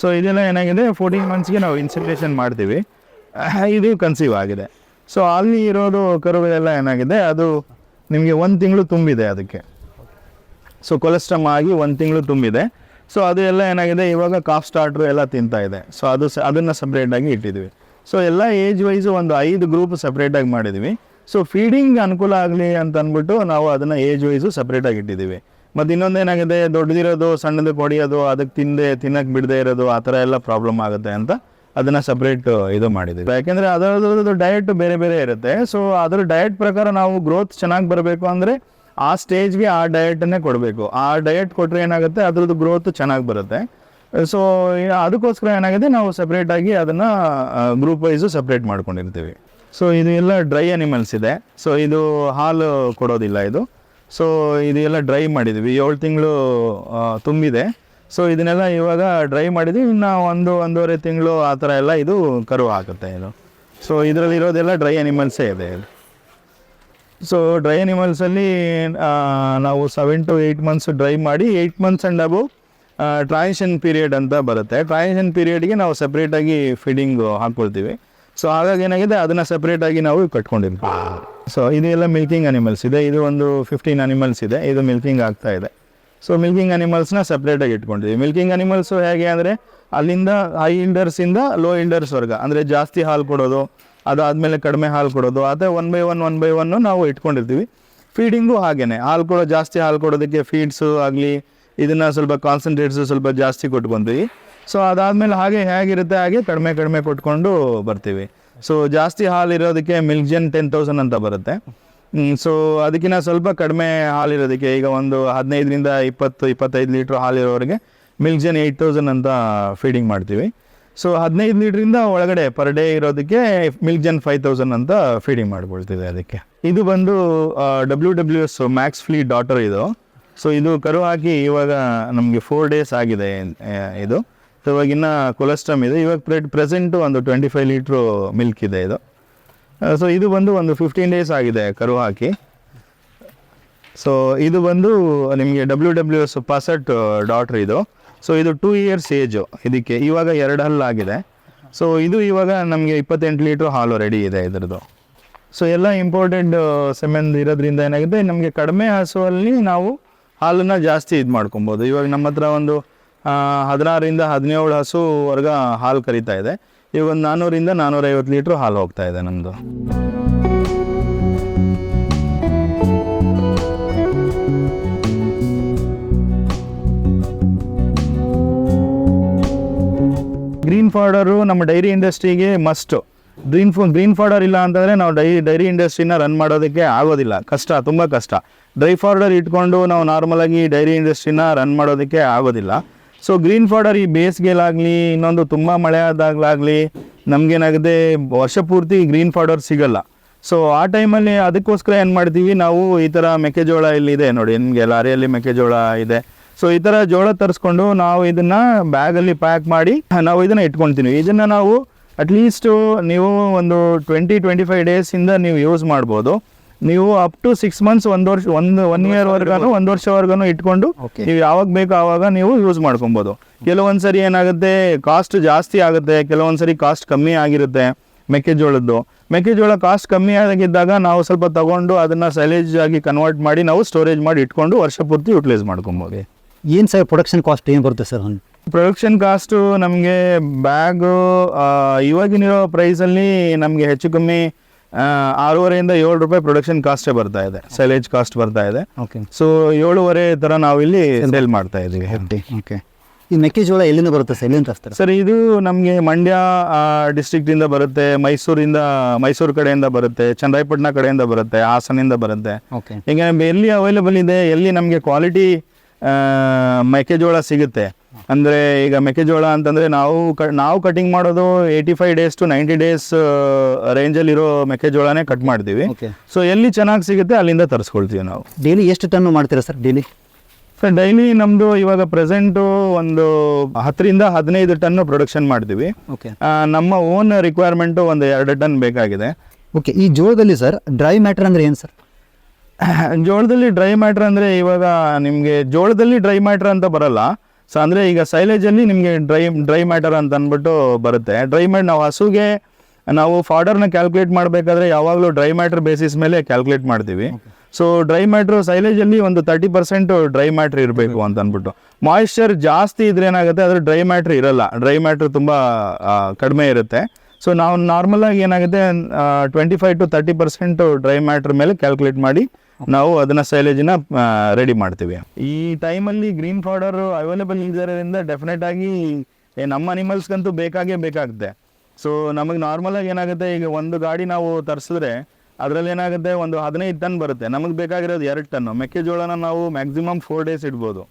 ಸೊ ಇದೆಲ್ಲ ಏನಾಗಿದೆ ಫೋರ್ಟೀನ್ ಮಂತ್ಸ್ಗೆ ನಾವು ಇನ್ಸಿಟೇಷನ್ ಮಾಡ್ತೀವಿ. ಇದು ಕನ್ಸೀವ್ ಆಗಿದೆ. ಸೊ ಅಲ್ಲಿ ಇರೋದು ಕರುಗಳೆಲ್ಲ ಏನಾಗಿದೆ? ಅದು ನಿಮಗೆ ಒಂದು ತಿಂಗಳು ತುಂಬಿದೆ ಅದಕ್ಕೆ. ಸೊ ಕೊಲೆಸ್ಟ್ರಮ್ ಆಗಿ ಒಂದು ತಿಂಗಳು ತುಂಬಿದೆ. ಸೊ ಅದು ಎಲ್ಲ ಏನಾಗಿದೆ? ಇವಾಗ ಕಾಫ್ ಸ್ಟಾರ್ಟ್ರು ಎಲ್ಲ ತಿಂತಾ ಇದೆ. ಸೊ ಅದು ಸ, ಅದನ್ನು ಸಪ್ರೇಟಾಗಿ ಇಟ್ಟಿದ್ವಿ. ಸೊ ಎಲ್ಲ ಏಜ್ ವೈಸು ಒಂದು ಐದು ಗ್ರೂಪ್ ಸಪ್ರೇಟಾಗಿ ಮಾಡಿದ್ವಿ. ಸೊ ಫೀಡಿಂಗ್ ಅನುಕೂಲ ಆಗಲಿ ಅಂತ ಅಂದ್ಬಿಟ್ಟು ನಾವು ಅದನ್ನು ಏಜ್ ವೈಸು ಸಪ್ರೇಟಾಗಿ ಇಟ್ಟಿದ್ದೀವಿ ಮತ್ತು ಇನ್ನೊಂದೇನಾಗಿದೆ ದೊಡ್ಡದಿರೋದು ಸಣ್ಣದಕ್ಕೆ ಹೊಡೆಯೋದು ಅದಕ್ಕೆ ತಿಂದೆ ತಿನ್ನಕ್ಕೆ ಬಿಡದೆ ಇರೋದು, ಆ ಥರ ಎಲ್ಲ ಪ್ರಾಬ್ಲಮ್ ಆಗುತ್ತೆ ಅಂತ ಅದನ್ನು ಸಪ್ರೇಟ್ ಇದು ಮಾಡಿದ್ದೀವಿ. ಯಾಕೆಂದರೆ ಅದರದ್ದು ಡಯಟ್ ಬೇರೆ ಬೇರೆ ಇರುತ್ತೆ. ಸೊ ಅದರ ಡಯಟ್ ಪ್ರಕಾರ ನಾವು ಗ್ರೋತ್ ಚೆನ್ನಾಗಿ ಬರಬೇಕು ಅಂದರೆ ಆ ಸ್ಟೇಜ್ಗೆ ಆ ಡಯಟನ್ನೇ ಕೊಡಬೇಕು. ಆ ಡಯಟ್ ಕೊಟ್ಟರೆ ಏನಾಗುತ್ತೆ? ಅದ್ರದ್ದು ಗ್ರೋತ್ ಚೆನ್ನಾಗಿ ಬರುತ್ತೆ. ಸೊ ಅದಕ್ಕೋಸ್ಕರ ಏನಾಗಿದೆ? ನಾವು ಸಪ್ರೇಟಾಗಿ ಅದನ್ನು ಗ್ರೂಪ್ ವೈಸು ಸಪ್ರೇಟ್ ಮಾಡ್ಕೊಂಡಿರ್ತೀವಿ. ಸೊ ಇದು ಎಲ್ಲ ಡ್ರೈ ಅನಿಮಲ್ಸ್ ಇದೆ. ಸೊ ಇದು ಹಾಲು ಕೊಡೋದಿಲ್ಲ ಇದು. ಸೊ ಇದು ಎಲ್ಲ ಡ್ರೈ ಮಾಡಿದ್ವಿ ಏಳು ತಿಂಗಳು ತುಂಬಿದೆ. ಸೊ ಇದನ್ನೆಲ್ಲ ಇವಾಗ ಡ್ರೈ ಮಾಡಿದ್ವಿ. ಇನ್ನು ಒಂದು, ಒಂದೂವರೆ ತಿಂಗಳು ಆ ಥರ ಎಲ್ಲ ಇದು ಕರು ಹಾಕುತ್ತೆ ಇದು. ಸೊ ಇದರಲ್ಲಿ ಇರೋದೆಲ್ಲ ಡ್ರೈ ಅನಿಮಲ್ಸೇ ಇದೆ ಇದು. ಸೊ ಡ್ರೈ ಅನಿಮಲ್ಸಲ್ಲಿ ನಾವು seven to eight months dry ಮಾಡಿ eight months and above transition period ಅಂತ ಬರುತ್ತೆ. ಟ್ರಾನ್ಸಿಷನ್ ಪೀರಿಯಡ್ಗೆ ನಾವು ಸಪ್ರೇಟಾಗಿ ಫೀಡಿಂಗ್ ಹಾಕ್ಕೊಳ್ತೀವಿ ಸೊ ಹಾಗಾಗಿ ಏನಾಗಿದೆ, ಅದನ್ನು ಸಪ್ರೇಟಾಗಿ ನಾವು ಕಟ್ಕೊಂಡಿರ್ತೀವಿ. ಸೊ ಇದು ಎಲ್ಲ ಮಿಲ್ಕಿಂಗ್ ಅನಿಮಲ್ಸ್ ಇದೆ. ಇದು ಒಂದು ಫಿಫ್ಟೀನ್ ಅನಿಮಲ್ಸ್ ಇದೆ. ಇದು ಮಿಲ್ಕಿಂಗ್ ಆಗ್ತಾ ಇದೆ. ಸೊ ಮಿಲ್ಕಿಂಗ್ ಅನಿಮಲ್ಸ್ನ ಸಪ್ರೇಟಾಗಿ ಇಟ್ಕೊಂಡಿದ್ದೀವಿ ಮಿಲ್ಕಿಂಗ್ ಅನಿಮಲ್ಸು ಹೇಗೆ ಅಂದರೆ, ಅಲ್ಲಿಂದ ಹೈ ಇಂಡರ್ಸಿಂದ ಲೋ ಇಂಡರ್ಸ್ ವರ್ಗ. ಅಂದರೆ ಜಾಸ್ತಿ ಹಾಲು ಕೊಡೋದು, ಅದಾದಮೇಲೆ ಕಡಿಮೆ ಹಾಲು ಕೊಡೋದು, ಅದೇ one by one one by one ನಾವು ಇಟ್ಕೊಂಡಿರ್ತೀವಿ. ಫೀಡಿಂಗು ಹಾಗೇನೆ. ಹಾಲು ಕೊಡೋ, ಜಾಸ್ತಿ ಹಾಲು ಕೊಡೋದಕ್ಕೆ ಫೀಡ್ಸು ಆಗಲಿ, ಇದನ್ನು ಸ್ವಲ್ಪ ಕಾನ್ಸಂಟ್ರೇಟ್ಸು ಸ್ವಲ್ಪ ಜಾಸ್ತಿ ಕೊಟ್ಕೊಂತೀವಿ ಸೊ ಅದಾದಮೇಲೆ ಹಾಗೆ ಹೇಗಿರುತ್ತೆ, ಹಾಗೆ ಕಡಿಮೆ ಕಡಿಮೆ ಕೊಟ್ಕೊಂಡು ಬರ್ತೀವಿ. ಸೊ ಜಾಸ್ತಿ ಹಾಲು ಇರೋದಕ್ಕೆ ಮಿಲ್ಕ್ ಜನ್ ಟೆನ್ ತೌಸಂಡ್ ಅಂತ ಬರುತ್ತೆ. ಸೊ ಅದಕ್ಕಿಂತ ಸ್ವಲ್ಪ ಕಡಿಮೆ ಹಾಲಿರೋದಕ್ಕೆ ಈಗ ಒಂದು ಹದಿನೈದರಿಂದ ಇಪ್ಪತ್ತು, ಇಪ್ಪತ್ತೈದು ಲೀಟ್ರ್ ಹಾಲಿರೋವರೆಗೆ ಮಿಲ್ಕ್ ಜನ್ ಏಯ್ಟ್ ತೌಸಂಡ್ ಅಂತ ಫೀಡಿಂಗ್ ಮಾಡ್ತೀವಿ. ಸೊ ಹದಿನೈದು ಲೀಟ್ರಿಂದ ಒಳಗಡೆ ಪರ್ ಡೇ ಇರೋದಕ್ಕೆ ಮಿಲ್ಕ್ ಜನ್ ಫೈವ್ ತೌಸಂಡ್ ಅಂತ ಫೀಡಿಂಗ್ ಮಾಡ್ಕೊಳ್ತಿದೆ ಅದಕ್ಕೆ. ಇದು ಬಂದು W W S max flee daughter ಇದು. ಸೊ ಇದು ಕರು ಹಾಕಿ ಇವಾಗ ನಮಗೆ ಫೋರ್ ಡೇಸ್ ಆಗಿದೆ ಇದು. ಸೊ ಇವಾಗಿನ್ನ ಕೊಲೆಸ್ಟ್ರಮ್ ಇದೆ. ಇವಾಗ ಪ್ರೆಸೆಂಟು ಒಂದು ಟ್ವೆಂಟಿ ಫೈವ್ ಲೀಟ್ರು ಮಿಲ್ಕ್ ಇದೆ ಇದು. ಸೊ ಇದು ಬಂದು ಒಂದು ಫಿಫ್ಟೀನ್ ಡೇಸ್ ಆಗಿದೆ ಕರು ಹಾಕಿ. ಸೊ ಇದು ಬಂದು ನಿಮಗೆ ಡಬ್ಲ್ಯೂ ಡಬ್ಲ್ಯೂ ಎಸ್ ಪಾಸಟ್ ಡಾಟ್ರ್ ಇದು. ಸೊ ಇದು ಟೂ ಇಯರ್ಸ್ ಏಜು ಇದಕ್ಕೆ. ಇವಾಗ ಎರಡು ಹಲ್ಲಾಗಿದೆ ಸೊ ಇದು ಇವಾಗ ನಮಗೆ ಇಪ್ಪತ್ತೆಂಟು ಲೀಟ್ರ್ ಹಾಲು ರೆಡಿ ಇದೆ ಇದರದ್ದು. ಸೊ ಎಲ್ಲ ಇಂಪಾರ್ಟೆಂಟ್ ಸೆಮೆನ್ ಇರೋದ್ರಿಂದ ಏನಾಗಿದೆ ನಮಗೆ ಕಡಿಮೆ ಹಸುವಲ್ಲಿ ನಾವು ಹಾಲನ್ನು ಜಾಸ್ತಿ ಇದು ಮಾಡ್ಕೊಬೋದು. ಇವಾಗ ನಮ್ಮ ಹತ್ರ ಒಂದು ಹದಿನಾರರಿಂದ ಹದಿನೇಳು ಹಸುವರೆಗ ಹಾಲು ಕರಿತಾ ಇದೆ. ಇವಾಗ ಒಂದು ನಾನ್ನೂರಿಂದ ನಾನ್ನೂರೈವತ್ತು ಲೀಟ್ರ್ ಹಾಲು ಹೋಗ್ತಾ ಇದೆ ನಮ್ಮದು ಗ್ರೀನ್ ಫಾರ್ಡರು ನಮ್ಮ ಡೈರಿ ಇಂಡಸ್ಟ್ರಿಗೆ ಮಸ್ಟು ಗ್ರೀನ್ ಫು ಗ್ರೀನ್ ಫಾರ್ಡರ್ ಇಲ್ಲ ಅಂತಂದರೆ ನಾವು ಡೈ ಡೈರಿ ಇಂಡಸ್ಟ್ರಿನ ರನ್ ಮಾಡೋದಕ್ಕೆ ಆಗೋದಿಲ್ಲ. ಕಷ್ಟ, ತುಂಬ ಕಷ್ಟ. ಡ್ರೈ ಫಾರ್ಡರ್ ಇಟ್ಕೊಂಡು ನಾವು ನಾರ್ಮಲಾಗಿ ಡೈರಿ ಇಂಡಸ್ಟ್ರಿನ ರನ್ ಮಾಡೋದಕ್ಕೆ ಆಗೋದಿಲ್ಲ. ಸೊ ಗ್ರೀನ್ ಫಾರ್ಡರ್ ಈ ಬೇಸಿಗೆಲಾಗಲಿ ಇನ್ನೊಂದು ತುಂಬ ಮಳೆ ಆದಾಗಲಾಗಲಿ ನಮಗೇನಾಗಿದೆ ವರ್ಷ ಪೂರ್ತಿ ಗ್ರೀನ್ ಫಾರ್ಡರ್ ಸಿಗಲ್ಲ. ಸೊ ಆ ಟೈಮಲ್ಲಿ ಅದಕ್ಕೋಸ್ಕರ ಏನು ಮಾಡ್ತೀವಿ, ನಾವು ಈ ಥರ ಮೆಕ್ಕೆಜೋಳ ಇಲ್ಲಿದೆ ನೋಡಿ, ನಿಮಗೆ ಲಾರಿಯಲ್ಲಿ ಮೆಕ್ಕೆಜೋಳ ಇದೆ. ಸೊ ಈ ಥರ ಜೋಳ ತರಿಸ್ಕೊಂಡು ನಾವು ಇದನ್ನು ಬ್ಯಾಗಲ್ಲಿ ಪ್ಯಾಕ್ ಮಾಡಿ, ನಾವು ಇದನ್ನು ಇಟ್ಕೊಳ್ತೀವಿ. ಇದನ್ನು ನಾವು ಅಟ್ಲೀಸ್ಟು ನೀವು ಒಂದು ಟ್ವೆಂಟಿ ಟ್ವೆಂಟಿ ಫೈವ್ ಡೇಸಿಂದ ನೀವು ಯೂಸ್ ಮಾಡ್ಬೋದು. ನೀವು ಅಪ್ ಟು ಸಿಕ್ಸ್ ಮಂತ್ಸ್ ಒಂದು ವರ್ಷ ಒಂದು ಒನ್ ಇಯರ್ವರೆಗೂ ಒಂದು ವರ್ಷವರೆಗೂ ಇಟ್ಕೊಂಡು ನೀವು ಯಾವಾಗ ಬೇಕೋ ಆವಾಗ ನೀವು ಯೂಸ್ ಮಾಡ್ಕೊಬೋದು. ಕೆಲವೊಂದು ಸರಿ ಏನಾಗುತ್ತೆ ಕಾಸ್ಟ್ ಜಾಸ್ತಿ ಆಗುತ್ತೆ ಕೆಲವೊಂದು ಸರಿ ಕಾಸ್ಟ್ ಕಮ್ಮಿ ಆಗಿರುತ್ತೆ ಮೆಕ್ಕೆಜೋಳದ್ದು. ಮೆಕ್ಕೆಜೋಳ ಕಾಸ್ಟ್ ಕಮ್ಮಿ ಆಗಿದ್ದಾಗ ನಾವು ಸ್ವಲ್ಪ ತಗೊಂಡು ಅದನ್ನ ಸೈಲೇಜ್ ಆಗಿ ಕನ್ವರ್ಟ್ ಮಾಡಿ ನಾವು ಸ್ಟೋರೇಜ್ ಮಾಡಿ ಇಟ್ಕೊಂಡು ವರ್ಷ ಪೂರ್ತಿ ಯುಟಿಲೈಸ್ ಮಾಡ್ಕೊಬೋದು. ಏನು ಸರ್ ಪ್ರೊಡಕ್ಷನ್ ಕಾಸ್ಟ್ ಏನು ಬರುತ್ತೆ ಸರ್ ಪ್ರೊಡಕ್ಷನ್ ಕಾಸ್ಟು ನಮಗೆ ಬ್ಯಾಗು ಇವಾಗಿನಿರೋ ಪ್ರೈಸಲ್ಲಿ ನಮಗೆ ಹೆಚ್ಚು ಕಮ್ಮಿ ಆರೂವರೆಯಿಂದ ಏಳು ರೂಪಾಯಿ ಪ್ರೊಡಕ್ಷನ್ ಕಾಸ್ಟೇ ಬರ್ತಾ ಇದೆ. ಸೈಲೇಜ್ ಕಾಸ್ಟ್ ಬರ್ತಾ ಇದೆ. ಓಕೆ ಸೊ ಏಳುವರೆ ಥರ ನಾವಿಲ್ಲಿ ಸೇಲ್ ಮಾಡ್ತಾ ಇದ್ದೀವಿ ಹೆಫ್ಟಿ ಓಕೆ ಈ ಮೆಕ್ಕೆಜೋಳ ಎಲ್ಲಿಂದ ಬರುತ್ತೆ ಸರ್? ಎಲ್ಲಿಂದ ತರಿಸ್ತಾರೆ? ಸರ್ ಇದು ನಮಗೆ ಮಂಡ್ಯ ಡಿಸ್ಟ್ರಿಕ್ಟಿಂದ ಬರುತ್ತೆ ಮೈಸೂರಿಂದ ಮೈಸೂರು ಕಡೆಯಿಂದ ಬರುತ್ತೆ ಚನ್ನರಾಯಪಟ್ಟಣ ಕಡೆಯಿಂದ ಬರುತ್ತೆ ಹಾಸನಿಂದ ಬರುತ್ತೆ. ಓಕೆ ಈಗ ಎಲ್ಲಿ ಅವೈಲೇಬಲ್ ಇದೆ ಎಲ್ಲಿ ನಮಗೆ ಕ್ವಾಲಿಟಿ ಮೆಕ್ಕೆಜೋಳ ಸಿಗುತ್ತೆ ಅಂದರೆ ಈಗ ಮೆಕ್ಕೆಜೋಳ ಅಂತಂದರೆ ನಾವು ಕ ನಾವು ಕಟಿಂಗ್ ಮಾಡೋದು eighty five days to ninety days ರೇಂಜಲ್ಲಿರೋ ಮೆಕ್ಕೆಜೋಳನೇ ಕಟ್ ಮಾಡ್ತೀವಿ. ಸೊ ಎಲ್ಲಿ ಚೆನ್ನಾಗಿ ಸಿಗುತ್ತೆ ಅಲ್ಲಿಂದ ತರಿಸ್ಕೊಳ್ತೀವಿ ನಾವು. ಡೈಲಿ ಎಷ್ಟು ಟನ್ನು ಮಾಡ್ತೀರಾ ಸರ್ ಡೈಲಿ ಸರ್ ಡೈಲಿ ನಮ್ಮದು ಇವಾಗ ಪ್ರೆಸೆಂಟು ಒಂದು ಹತ್ತರಿಂದ ಹದಿನೈದು ಟನ್ನು ಪ್ರೊಡಕ್ಷನ್ ಮಾಡ್ತೀವಿ. ಓಕೆ ನಮ್ಮ ಓನ್ ರಿಕ್ವೈರ್ಮೆಂಟು ಒಂದು ಎರಡು ಟನ್ ಬೇಕಾಗಿದೆ. ಓಕೆ ಈ ಜೋಳದಲ್ಲಿ ಸರ್ ಡ್ರೈ ಮ್ಯಾಟರ್ ಅಂದರೆ ಏನು ಸರ್ ಜೋಳದಲ್ಲಿ ಡ್ರೈ ಮ್ಯಾಟ್ರ್ ಅಂದರೆ ಇವಾಗ ನಿಮಗೆ ಜೋಳದಲ್ಲಿ ಡ್ರೈ ಮ್ಯಾಟ್ರ್ ಅಂತ ಬರಲ್ಲ. ಸೊ ಅಂದರೆ ಈಗ ಸೈಲೇಜಲ್ಲಿ ನಿಮಗೆ ಡ್ರೈ ಡ್ರೈ ಮ್ಯಾಟರ್ ಅಂತ ಅಂದ್ಬಿಟ್ಟು ಬರುತ್ತೆ. ಡ್ರೈ ಮ್ಯಾಟ್ ನಾವು ಹಸುಗೆ ನಾವು ಫಾರ್ಡರ್ನ ಕ್ಯಾಲ್ಕುಲೇಟ್ ಮಾಡಬೇಕಾದ್ರೆ ಯಾವಾಗಲೂ ಡ್ರೈ ಮ್ಯಾಟ್ರ್ ಬೇಸಿಸ್ ಮೇಲೆ ಕ್ಯಾಲ್ಕುಲೇಟ್ ಮಾಡ್ತೀವಿ. ಸೊ ಡ್ರೈ ಮ್ಯಾಟ್ರ್ ಸೈಲೇಜಲ್ಲಿ ಒಂದು ತರ್ಟಿ ಪರ್ಸೆಂಟ್ ಡ್ರೈ ಮ್ಯಾಟ್ರ್ ಇರಬೇಕು ಅಂತ ಅಂದ್ಬಿಟ್ಟು. ಮಾಯಿಶ್ಚರ್ ಜಾಸ್ತಿ ಇದ್ರೆ ಏನಾಗುತ್ತೆ? ಅದ್ರ ಡ್ರೈ ಮ್ಯಾಟ್ರ್ ಇರಲ್ಲ. ಡ್ರೈ ಮ್ಯಾಟ್ರ್ ತುಂಬ ಕಡಿಮೆ ಇರುತ್ತೆ. ಸೊ ನಾವು ನಾರ್ಮಲಾಗಿ ಏನಾಗುತ್ತೆ twenty five to thirty percent dry matter ಮೇಲೆ ಕ್ಯಾಲ್ಕುಲೇಟ್ ಮಾಡಿ ನಾವು ಅದನ್ನು ಸೈಲೇಜಿನ ರೆಡಿ ಮಾಡ್ತೀವಿ. ಈ ಟೈಮಲ್ಲಿ ಗ್ರೀನ್ ಪೌಡರ್ ಅವೈಲೇಬಲ್ ಇರೋದ್ರಿಂದ ಡೆಫಿನೆಟ್ ಆಗಿ ನಮ್ಮ ಅನಿಮಲ್ಸ್ಗಂತೂ ಬೇಕಾಗೇ ಬೇಕಾಗುತ್ತೆ. ಸೊ ನಮಗೆ ನಾರ್ಮಲಾಗಿ ಏನಾಗುತ್ತೆ, ಈಗ ಒಂದು ಗಾಡಿ ನಾವು ತರಿಸಿದ್ರೆ, ಅದರಲ್ಲಿ ಏನಾಗುತ್ತೆ, ಒಂದು ಹದಿನೈದು ಟನ್ ಬರುತ್ತೆ. ನಮಗೆ ಬೇಕಾಗಿರೋದು ಎರಡು ಟನ್ನು ಮೆಕ್ಕೆಜೋಳನ ನಾವು ಮ್ಯಾಕ್ಸಿಮಮ್ ಫೋರ್ ಡೇಸ್ ಇಡ್ಬೋದು.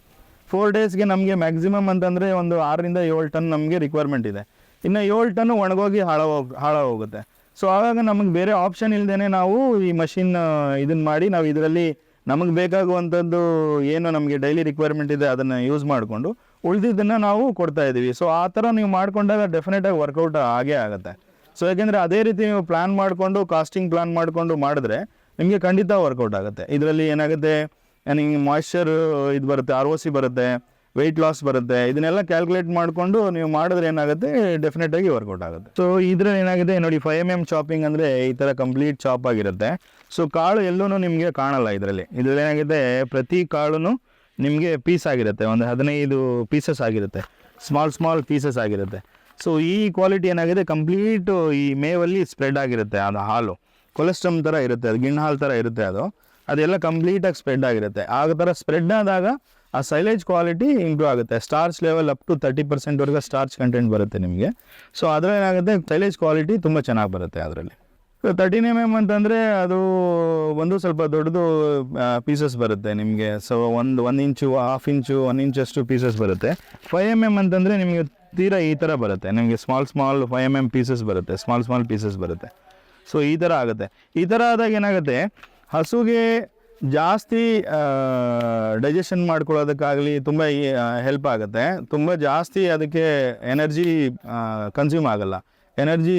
ಫೋರ್ ಡೇಸ್ಗೆ ನಮಗೆ ಮ್ಯಾಕ್ಸಿಮಮ್ ಅಂತಂದರೆ ಒಂದು ಆರರಿಂದ ಏಳು ಟನ್ ನಮಗೆ ರಿಕ್ವೈರ್ಮೆಂಟ್ ಇದೆ. ಇನ್ನು ಏಳು ಟನ್ ಒಣಗೋಗಿ ಹಾಳಾಗೋಗಿ ಹಾಳಾಗೋಗುತ್ತೆ. ಸೊ ಆವಾಗ ನಮಗೆ ಬೇರೆ ಆಪ್ಷನ್ ಇಲ್ಲದೇ ನಾವು ಈ ಮಷಿನ್ ಇದನ್ನು ಮಾಡಿ ನಾವು ಇದರಲ್ಲಿ ನಮಗೆ ಬೇಕಾಗುವಂಥದ್ದು ಏನು ನಮಗೆ ಡೈಲಿ ರಿಕ್ವೈರ್ಮೆಂಟ್ ಇದೆ ಅದನ್ನು ಯೂಸ್ ಮಾಡಿಕೊಂಡು ಉಳಿದಿದ್ದನ್ನು ನಾವು ಕೊಡ್ತಾ ಇದ್ದೀವಿ ಸೊ ಆ ಥರ ನೀವು ಮಾಡಿಕೊಂಡಾಗ ಡೆಫಿನೆಟಾಗಿ ವರ್ಕೌಟ್ ಆಗೇ ಆಗುತ್ತೆ. ಸೊ ಯಾಕೆಂದರೆ ಅದೇ ರೀತಿ ನೀವು ಪ್ಲ್ಯಾನ್ ಮಾಡಿಕೊಂಡು ಕಾಸ್ಟಿಂಗ್ ಪ್ಲ್ಯಾನ್ ಮಾಡಿಕೊಂಡು ಮಾಡಿದ್ರೆ ನಿಮಗೆ ಖಂಡಿತ ವರ್ಕೌಟ್ ಆಗುತ್ತೆ. ಇದರಲ್ಲಿ ಏನಾಗುತ್ತೆ, ನಿಮಗೆ ಮಾಯ್ಶ್ಚರ್ ಇದು ಬರುತ್ತೆ ಆರ್ ಒ ಸಿ ಬರುತ್ತೆ. ವೆಯ್ಟ್ ಲಾಸ್ ಬರುತ್ತೆ. ಇದನ್ನೆಲ್ಲ ಕ್ಯಾಲ್ಕುಲೇಟ್ ಮಾಡಿಕೊಂಡು ನೀವು ಮಾಡಿದ್ರೆ ಏನಾಗುತ್ತೆ? ಡೆಫಿನೆಟ್ ಆಗಿ ವರ್ಕೌಟ್ ಆಗುತ್ತೆ. ಸೊ ಇದ್ರಲ್ಲಿ ಏನಾಗಿದೆ? ನೋಡಿ ಫೈವ್ ಎಂ ಎಂ ಚಾಪಿಂಗ್ ಅಂದರೆ ಈ ಥರ ಕಂಪ್ಲೀಟ್ ಚಾಪ್ ಆಗಿರುತ್ತೆ. ಸೊ ಕಾಳು ಎಲ್ಲೂ ನಿಮಗೆ ಕಾಣಲ್ಲ ಇದರಲ್ಲಿ. ಇದ್ರಲ್ಲಿ ಏನಾಗಿದೆ? ಪ್ರತಿ ಕಾಳು ನಿಮಗೆ ಪೀಸ್ ಆಗಿರುತ್ತೆ. ಒಂದು ಹದಿನೈದು ಪೀಸಸ್ ಆಗಿರುತ್ತೆ. ಸ್ಮಾಲ್ ಸ್ಮಾಲ್ ಪೀಸಸ್ ಆಗಿರುತ್ತೆ. ಸೊ ಈ ಕ್ವಾಲಿಟಿ ಏನಾಗಿದೆ? ಕಂಪ್ಲೀಟು ಈ ಮೇವಲ್ಲಿ ಸ್ಪ್ರೆಡ್ ಆಗಿರುತ್ತೆ ಅದು ಹಾಲು. ಕೊಲೆಸ್ಟ್ರಮ್ ಥರ ಇರುತ್ತೆ. ಅದು ಗಿಣ್ಣು ಹಾಲು ಥರ ಇರುತ್ತೆ ಅದು. ಅದೆಲ್ಲ ಕಂಪ್ಲೀಟಾಗಿ ಸ್ಪ್ರೆಡ್ ಆಗಿರುತ್ತೆ. ಆಗ ಥರ ಸ್ಪ್ರೆಡ್ ಆದಾಗ ಆ ಸೈಲೇಜ್ ಕ್ವಾಲಿಟಿ ಇಂಪ್ರೂವ್ ಆಗುತ್ತೆ. Starch level up to thirty ಪರ್ಸೆಂಟ್ವರೆಗೆ starch content ಬರುತ್ತೆ ನಿಮಗೆ. ಸೊ ಅದರಲ್ಲಿ ಏನಾಗುತ್ತೆ ಸೈಲೇಜ್ ಕ್ವಾಲಿಟಿ ತುಂಬ ಚೆನ್ನಾಗಿ ಬರುತ್ತೆ ಅದರಲ್ಲಿ. ತರ್ಟಿನ್ ಎಂ ಎಂ ಅಂತಂದರೆ ಅದು ಒಂದು ಸ್ವಲ್ಪ ದೊಡ್ಡದು ಪೀಸಸ್ ಬರುತ್ತೆ ನಿಮಗೆ. ಸೊ ಒಂದು one inch half inch one ಇಂಚಷ್ಟು pieces ಬರುತ್ತೆ. ಫೈವ್ ಎಂ ಎಂ ಅಂತಂದರೆ ನಿಮಗೆ ತೀರಾ ಈ ಥರ ಬರುತ್ತೆ. ನಿಮಗೆ small small five M M pieces ಬರುತ್ತೆ. ಸ್ಮಾಲ್ ಸ್ಮಾಲ್ ಪೀಸಸ್ ಬರುತ್ತೆ. ಸೊ ಈ ಥರ ಆಗುತ್ತೆ. ಈ ಥರ ಆದಾಗ ಏನಾಗುತ್ತೆ, ಹಸುಗೆ ಜಾಸ್ತಿ ಡೈಜೆಷನ್ ಮಾಡ್ಕೊಳ್ಳೋದಕ್ಕಾಗಲಿ ತುಂಬ ಹೆಲ್ಪ್ ಆಗುತ್ತೆ. ತುಂಬ ಜಾಸ್ತಿ ಅದಕ್ಕೆ ಎನರ್ಜಿ ಕನ್ಸ್ಯೂಮ್ ಆಗಲ್ಲ. ಎನರ್ಜಿ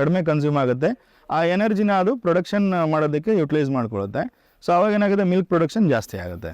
ಕಡಿಮೆ ಕನ್ಸ್ಯೂಮ್ ಆಗುತ್ತೆ. ಆ ಎನರ್ಜಿನ ಅದು ಪ್ರೊಡಕ್ಷನ್ ಮಾಡೋದಕ್ಕೆ ಯುಟಿಲೈಸ್ ಮಾಡ್ಕೊಳ್ಳುತ್ತೆ. ಸೊ ಅವಾಗ ಏನಾಗುತ್ತೆ? ಮಿಲ್ಕ್ ಪ್ರೊಡಕ್ಷನ್ ಜಾಸ್ತಿ ಆಗುತ್ತೆ.